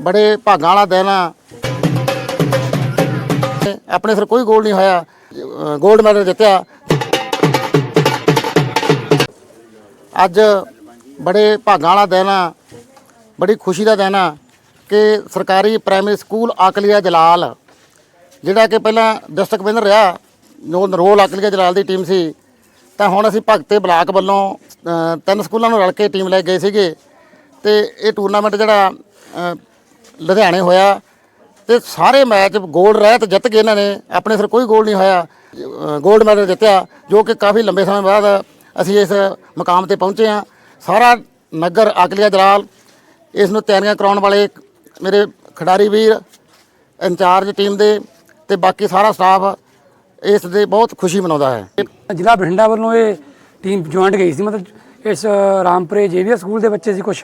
ਬੜੇ ਭਾਗਾਂ ਵਾਲਾ ਦਿਨ ਆ। ਆਪਣੇ ਸਿਰ ਕੋਈ ਗੋਲ ਨਹੀਂ ਹੋਇਆ। 골ਡ ਮੈਡਲ ਜਿੱਤਿਆ। ਅੱਜ ਬੜੇ ਭਾਗਾਂ ਵਾਲਾ ਦਿਨ ਆ। ਬੜੀ ਖੁਸ਼ੀ ਦਾ ਦਿਨ ਆ ਕਿ ਸਰਕਾਰੀ ਪ੍ਰਾਇਮਰੀ ਸਕੂਲ ਆਕਲੀਆ ਜਲਾਲ, ਜਿਹੜਾ ਕਿ ਪਹਿਲਾਂ ਡਿਸਟ੍ਰਿਕਟ ਵਿਨਰ ਰਿਹਾ, ਜੋ ਨਰੋਲ ਆਕਲੀਆ ਜਲਾਲ ਦੀ ਟੀਮ ਸੀ, ਤਾਂ ਹੁਣ ਅਸੀਂ ਭਗਤੇ ਬਲਾਕ ਵੱਲੋਂ ਤਿੰਨ ਸਕੂਲਾਂ ਨੂੰ ਰਲ ਕੇ ਟੀਮ ਲੈ ਗਏ ਸੀਗੇ। ਤੇ ਇਹ ਟੂਰਨਾਮੈਂਟ ਜਿਹੜਾ ਲੁਧਿਆਣੇ ਹੋਇਆ ਤੇ ਸਾਰੇ ਮੈਚ ਗੋਲ ਰਹਿ ਤੇ ਜਿੱਤ ਗਏ ਇਹਨਾਂ ਨੇ। ਆਪਣੇ ਸਿਰ ਕੋਈ ਗੋਲ ਨਹੀਂ ਹੋਇਆ। ਗੋਲਡ ਮੈਡਲ ਜਿੱਤਿਆ, ਜੋ ਕਿ ਕਾਫੀ ਲੰਬੇ ਸਮੇਂ ਬਾਅਦ ਅਸੀਂ ਇਸ ਮੁਕਾਮ ਤੇ ਪਹੁੰਚੇ ਹਾਂ। ਸਾਰਾ ਨਗਰ ਆਕਲੀਆ ਦਲਾਲ ਇਸ ਨੂੰ ਤਿਆਰੀਆਂ ਕਰਾਉਣ ਵਾਲੇ ਮੇਰੇ ਖਿਡਾਰੀ ਵੀਰ, ਇੰਚਾਰਜ ਟੀਮ ਦੇ ਤੇ ਬਾਕੀ ਸਾਰਾ ਸਟਾਫ ਇਸ ਦੇ ਬਹੁਤ ਖੁਸ਼ੀ ਮਨਾਉਂਦਾ ਹੈ। ਜ਼ਿਲ੍ਹਾ ਬਠਿੰਡਾ ਵੱਲੋਂ ਇਹ ਟੀਮ ਜੁਆਇੰਟ ਗਈ ਸੀ, ਮਤਲਬ ਇਸ ਰਾਮਪੁਰੇ ਜੇਵੀਆ ਸਕੂਲ ਦੇ ਬੱਚੇ ਸੀ ਕੁਝ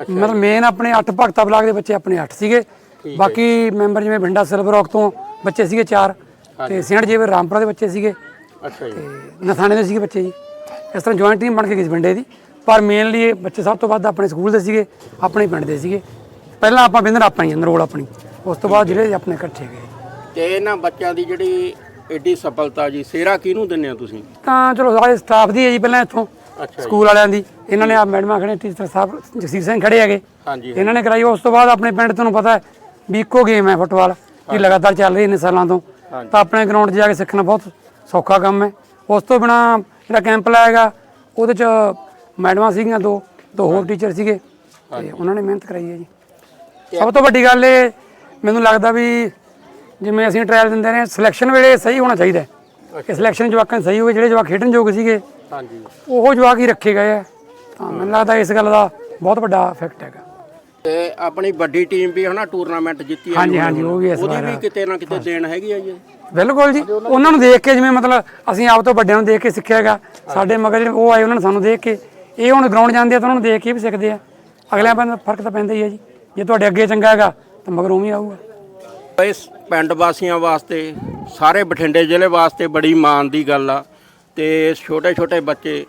ਮਤਲਬ ਮੇਨ ਆਪਣੇ 8 ਭਗਤਾ ਬਲਾਕ ਦੇ ਬੱਚੇ ਆਪਣੇ 8 ਸੀਗੇ। ਬਾਕੀ ਮੈਂਬਰ ਜਿਵੇਂ ਬਠਿੰਡਾ ਸਿਲਵਰ ਰੌਕ ਤੋਂ ਬੱਚੇ ਸੀਗੇ 4 ਤੇ ਸੇਂਟ ਜੇਵਰ ਰਾਮਪੁਰਾ ਦੇ ਬੱਚੇ ਸੀਗੇ ਅੱਛਾ ਤੇ ਨਥਾਣੇ ਦੇ ਸੀਗੇ ਬੱਚੇ ਜੀ। ਇਸ ਤਰ੍ਹਾਂ ਜੁਆਇੰਟ ਟੀਮ ਬਣ ਕੇ ਗਈ ਪਿੰਡੇ ਦੀ। ਪਰ ਮੇਨਲੀ ਇਹ ਬੱਚੇ ਸਭ ਤੋਂ ਵੱਧ ਆਪਣੇ ਸਕੂਲ ਦੇ ਸੀਗੇ ਆਪਣੇ ਪਿੰਡ ਦੇ ਸੀਗੇ। ਪਹਿਲਾਂ ਆਪਾਂ ਬਿੰਦਰ ਆਪਣੀ ਨਰੋਲ ਆਪਣੀ। ਉਸ ਤੋਂ ਬਾਅਦ ਜਿਹੜੇ ਆਪਣੇ ਇਕੱਠੇ ਗਏ। ਤੇ ਇਹਨਾਂ ਬੱਚਿਆਂ ਦੀ ਜਿਹੜੀ ਏਡੀ ਸਫਲਤਾ ਜੀ ਸੇਰਾ ਕਿਹਨੂੰ ਦਿੰਦੇ ਹੋ ਤੁਸੀਂ? ਤਾਂ ਚਲੋ ਸਾਰੇ ਸਟਾਫ ਦੀ ਹੈ ਜੀ ਪਹਿਲਾਂ ਇੱਥੋਂ। ਸਕੂਲ ਵਾਲਿਆਂ ਦੀ। ਇਹਨਾਂ ਨੇ ਆ ਮੈਡਮਾਂ ਖੜੇ ਟੀਚਰ ਸਾਹਿਬ ਜਗਸੀਰ ਸਿੰਘ ਖੜੇ ਹੈਗੇ। ਹਾਂਜੀ ਇਹਨਾਂ ਨੇ ਕਰਾਈ। ਉਸ ਤੋਂ ਬਾਅਦ ਆਪਣੇ ਪਿੰਡ ਤੁਹਾਨੂੰ ਪਤਾ ਹੈ ਵੀ ਇੱਕੋ ਗੇਮ ਹੈ ਫੁੱਟਬਾਲ ਕਿ ਲਗਾਤਾਰ ਚੱਲ ਰਹੀ ਨੇ ਸਾਲਾਂ ਤੋਂ। ਤਾਂ ਆਪਣੇ ਗਰਾਊਂਡ 'ਚ ਜਾ ਕੇ ਸਿੱਖਣਾ ਬਹੁਤ ਸੌਖਾ ਕੰਮ ਹੈ। ਉਸ ਤੋਂ ਬਿਨਾ ਜਿਹੜਾ ਕੈਂਪ ਲਾਏਗਾ ਉਹਦੇ 'ਚ ਮੈਡਮਾਂ ਸੀਗੀਆਂ ਦੋ ਦੋ ਹੋਰ ਟੀਚਰ ਸੀਗੇ। ਤੇ ਉਹਨਾਂ ਨੇ ਮਿਹਨਤ ਕਰਾਈ ਹੈ ਜੀ। ਸਭ ਤੋਂ ਵੱਡੀ ਗੱਲ ਇਹ ਮੈਨੂੰ ਲੱਗਦਾ ਵੀ ਜਿਵੇਂ ਅਸੀਂ ਟ੍ਰਾਇਲ ਦਿੰਦੇ ਰਹੇ ਸਿਲੈਕਸ਼ਨ ਵੇਲੇ ਸਹੀ ਹੋਣਾ ਚਾਹੀਦਾ ਹੈ। ਕਿ ਸਿਲੈਕਸ਼ਨ ਜਵਾਕਾਂ ਸਹੀ ਹੋਵੇ ਜਿਹੜੇ ਜਵਾਕ ਖੇਡਣ ਯੋਗ ਸੀਗੇ ਹਾਂਜੀ। ਉਹ ਜਵਾਕ ਹੀ ਰੱਖੇ ਗਏ ਆ। ਤਾਂ ਮੈਨੂੰ ਲੱਗਦਾ ਇਸ ਗੱਲ ਦਾ ਬਹੁਤ ਵੱਡਾ ਇਫੈਕਟ ਹੈਗਾ। ਤੇ ਆਪਣੀ ਵੱਡੀ ਟੀਮ ਵੀ ਹਨਾ ਟੂਰਨਾਮੈਂਟ ਜਿੱਤੀ ਹੈ ਹਾਂਜੀ, ਹਾਂਜੀ, ਉਹ ਵੀ ਇਸ ਉਹਦੀ ਵਾਰ ਵੀ ਕਿਤੇ ਨਾ ਕਿਤੇ ਦੇਣ ਹੈਗੀ ਆ ਜੀ। ਬਿਲਕੁਲ ਜੀ ਉਹਨਾਂ ਨੂੰ ਦੇਖ ਕੇ ਜਿਵੇਂ ਮਤਲਬ ਅਸੀਂ ਆਪ ਤੋਂ ਵੱਡਿਆਂ ਨੂੰ ਦੇਖ ਕੇ ਸਿੱਖਿਆ ਹੈਗਾ। ਸਾਡੇ ਮਗਰ ਜਿਹੜੇ ਉਹ ਆਏ ਉਹਨਾਂ ਨੇ ਸਾਨੂੰ ਦੇਖ ਕੇ ਇਹ ਹੁਣ ਗਰਾਊਂਡ ਜਾਂਦੇ ਆ ਤਾਂ ਉਹਨਾਂ ਨੂੰ ਦੇਖ ਕੇ ਵੀ ਸਿੱਖਦੇ ਆ। ਅਗਲਿਆਂ ਬੰਦਾ ਫ਼ਰਕ ਤਾਂ ਪੈਂਦਾ ਹੀ ਹੈ ਜੀ। ਜੇ ਤੁਹਾਡੇ ਅੱਗੇ ਚੰਗਾ ਹੈਗਾ ਤਾਂ ਮਗਰੋਂ ਵੀ ਆਊਗਾ। ਇਸ ਪਿੰਡ ਵਾਸੀਆਂ ਵਾਸਤੇ ਸਾਰੇ ਬਠਿੰਡੇ ਜ਼ਿਲ੍ਹੇ ਵਾਸਤੇ ਬੜੀ ਮਾਣ ਦੀ ਗੱਲ ਆ। ਤੇ ਛੋਟੇ ਛੋਟੇ ਬੱਚੇ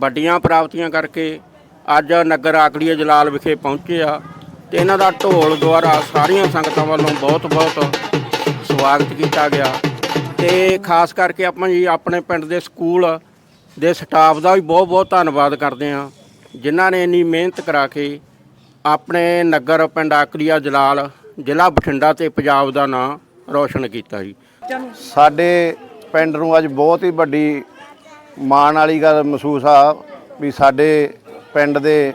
ਵੱਡੀਆਂ ਪ੍ਰਾਪਤੀਆਂ ਕਰਕੇ ਅੱਜ ਨਗਰ ਆਕੜੀਆ ਜਲਾਲ ਵਿਖੇ ਪਹੁੰਚੇ ਆ ਤੇ ਇਹਨਾਂ ਦਾ ਢੋਲ ਦੁਆਰਾ ਸਾਰੀਆਂ ਸੰਗਤਾਂ ਵੱਲੋਂ ਬਹੁਤ ਬਹੁਤ ਸਵਾਗਤ ਕੀਤਾ ਗਿਆ। ਤੇ ਖਾਸ ਕਰਕੇ ਆਪਾਂ ਜੀ ਆਪਣੇ ਪਿੰਡ ਦੇ ਸਕੂਲ ਦੇ ਸਟਾਫ ਦਾ ਵੀ ਬਹੁਤ ਬਹੁਤ ਧੰਨਵਾਦ ਕਰਦੇ ਆ ਜਿਨ੍ਹਾਂ ਨੇ ਇੰਨੀ ਮਿਹਨਤ ਕਰਾ ਕੇ ਆਪਣੇ ਨਗਰ ਪਿੰਡ ਆਕੜੀਆ ਜਲਾਲ ਜ਼ਿਲ੍ਹਾ ਬਠਿੰਡਾ ਤੇ ਪੰਜਾਬ ਦਾ ਨਾਂ ਰੌਸ਼ਨ ਕੀਤਾ ਜੀ। ਸਾਡੇ ਪਿੰਡ ਨੂੰ ਅੱਜ ਬਹੁਤ ਹੀ ਵੱਡੀ ਮਾਣ ਵਾਲੀ ਗੱਲ ਮਹਿਸੂਸ ਆ ਵੀ ਸਾਡੇ ਪਿੰਡ ਦੇ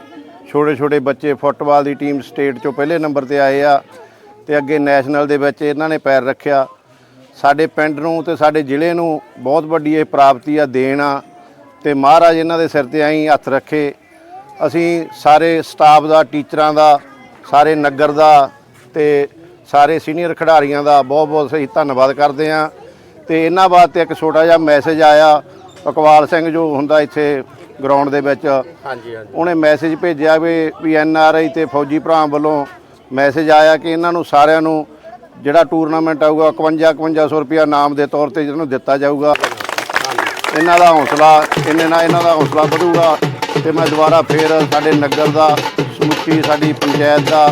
ਛੋਟੇ ਛੋਟੇ ਬੱਚੇ ਫੁੱਟਬਾਲ ਦੀ ਟੀਮ ਸਟੇਟ ਚੋਂ ਪਹਿਲੇ ਨੰਬਰ ਤੇ ਆਏ ਆ ਤੇ ਅੱਗੇ ਨੈਸ਼ਨਲ ਦੇ ਵਿੱਚ ਇਹਨਾਂ ਨੇ ਪੈਰ ਰੱਖਿਆ। ਸਾਡੇ ਪਿੰਡ ਨੂੰ ਤੇ ਸਾਡੇ ਜ਼ਿਲ੍ਹੇ ਨੂੰ ਬਹੁਤ ਵੱਡੀ ਇਹ ਪ੍ਰਾਪਤੀ ਆ, ਦੇਣ ਆ ਤੇ ਮਹਾਰਾਜ ਇਹਨਾਂ ਦੇ ਸਿਰ ਤੇ ਆਈ ਹੱਥ ਰੱਖੇ। ਅਸੀਂ ਸਾਰੇ ਸਟਾਫ ਦਾ, ਟੀਚਰਾਂ ਦਾ, ਸਾਰੇ ਨਗਰ ਦਾ ਤੇ ਸਾਰੇ ਸੀਨੀਅਰ ਖਿਡਾਰੀਆਂ ਦਾ ਬਹੁਤ ਬਹੁਤ ਸਹੀ ਧੰਨਵਾਦ ਕਰਦੇ ਹਾਂ ਤੇ ਇਹਨਾਂ ਵਾਸਤੇ ਇੱਕ ਛੋਟਾ ਜਿਹਾ ਮੈਸੇਜ ਆਇਆ ਇਕਬਾਲ ਸਿੰਘ ਜੋ ਹੁੰਦਾ ਇੱਥੇ ਗਰਾਊਂਡ ਦੇ ਵਿੱਚ ਹਾਂਜੀ ਹਾਂਜੀ। ਉਹਨੇ ਮੈਸੇਜ ਭੇਜਿਆ ਵੀ ਵੀ ਐਨ ਆਰ ਆਈ ਤੇ ਫੌਜੀ ਭਰਾ ਵੱਲੋਂ ਮੈਸੇਜ ਆਇਆ ਕਿ ਇਹਨਾਂ ਨੂੰ ਸਾਰਿਆਂ ਨੂੰ ਜਿਹੜਾ ਟੂਰਨਾਮੈਂਟ ਆਊਗਾ 51 5100 ਰੁਪਇਆ ਨਾਮ ਦੇ ਤੌਰ ਤੇ ਜਿਹਨੂੰ ਦਿੱਤਾ ਜਾਊਗਾ। ਇਹਨਾਂ ਦਾ ਹੌਸਲਾ ਇਹਨੇ ਨਾਲ ਇਹਨਾਂ ਦਾ ਹੌਸਲਾ ਵਧੂਗਾ ਤੇ ਮੈਂ ਦੁਬਾਰਾ ਫੇਰ ਸਾਡੇ ਨਗਰ ਦਾ ਸਮੁੱਚੀ ਸਾਡੀ ਪੰਚਾਇਤ ਦਾ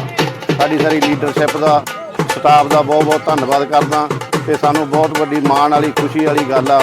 ਸਾਡੀ ਸਾਰੀ ਲੀਡਰਸ਼ਿਪ ਦਾ ਸਟਾਫ ਦਾ ਬਹੁਤ ਬਹੁਤ ਧੰਨਵਾਦ ਕਰਦਾ ਤੇ ਸਾਨੂੰ ਬਹੁਤ ਵੱਡੀ ਮਾਣ ਵਾਲੀ ਖੁਸ਼ੀ ਵਾਲੀ ਗੱਲ ਆ